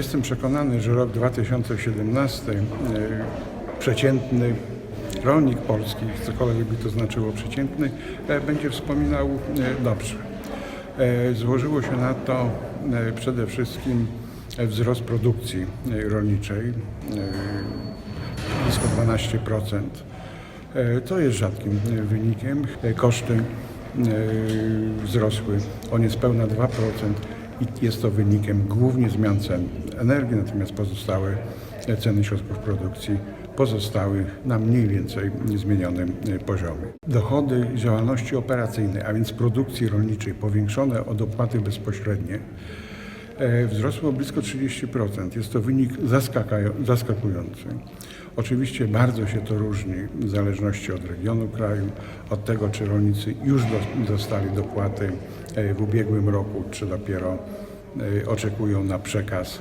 Jestem przekonany, że rok 2017 e, przeciętny rolnik polski, cokolwiek by to znaczyło przeciętny, e, będzie wspominał e, dobrze. Złożyło się na to przede wszystkim wzrost produkcji rolniczej, blisko 12%. E, To jest rzadkim wynikiem. Koszty wzrosły o niespełna 2% i jest to wynikiem głównie zmian cen energii, natomiast pozostałe ceny środków produkcji pozostały na mniej więcej niezmienionym poziomie. Dochody działalności operacyjnej, a więc produkcji rolniczej powiększone o dopłaty bezpośrednie, wzrosło o blisko 30%. Jest to wynik zaskakujący. Oczywiście bardzo się to różni w zależności od regionu kraju, od tego, czy rolnicy już dos- dostali dopłaty e, w ubiegłym roku, czy dopiero e, oczekują na przekaz